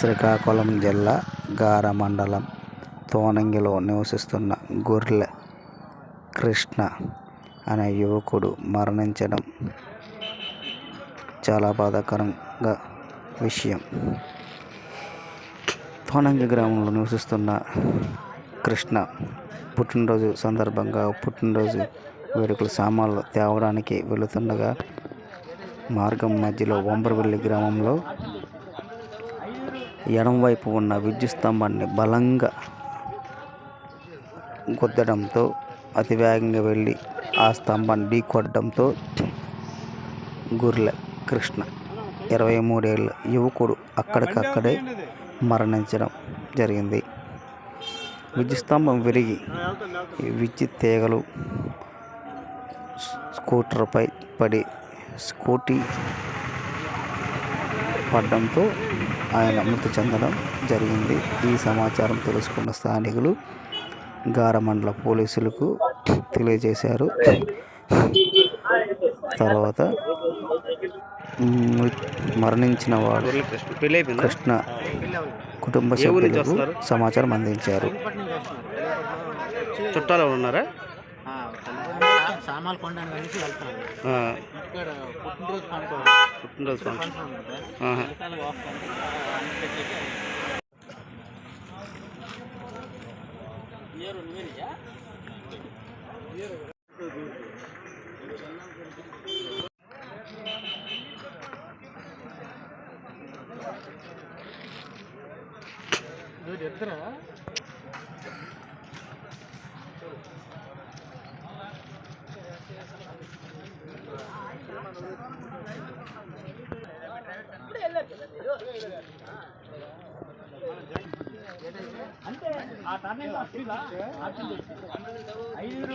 శ్రీకాకుళం జిల్లా గార మండలం తోనంగిలో నివసిస్తున్న గొర్లె కృష్ణ అనే యువకుడు మరణించడం చాలా బాధాకరంగా విషయం. తోనంగి గ్రామంలో నివసిస్తున్న కృష్ణ పుట్టినరోజు సందర్భంగా పుట్టినరోజు వేడుకలు సామాన్లు తేవడానికి వెళుతుండగా మార్గం మధ్యలో వంబరవెల్లి గ్రామంలో ఎడమవైపు ఉన్న విద్యుత్ స్తంభాన్ని బలంగా గుద్దడంతో అతివేగంగా వెళ్ళి ఆ స్తంభాన్ని ఢీకొట్టడంతో గుర్ల కృష్ణ ఇరవై మూడేళ్ళ యువకుడు అక్కడికక్కడే మరణించడం జరిగింది. విద్యుత్ స్తంభం విరిగి విద్యుత్ తీగలు స్కూటర్పై పడి స్కూటీ పడడంతో ఆయన మృతి చెందడం జరిగింది. ఈ సమాచారం తెలుసుకున్న స్థానికులు గారమండల పోలీసులకు తెలియజేశారు. తర్వాత మరణించిన వాడు కృష్ణ కుటుంబ సభ్యులకు సమాచారం అందించారు. చుట్టాలు ఉన్నారా సామాన్లు కొనడానికి అనేసి వెళ్తాను ఆ, ఇక్కడ పుట్టినరోజు పండుగ. పుట్టినరోజు ఫంక్షన్ ఫంక్షన్ అంటే ఆ టర్నింగ్ వస్తుందా ఐదు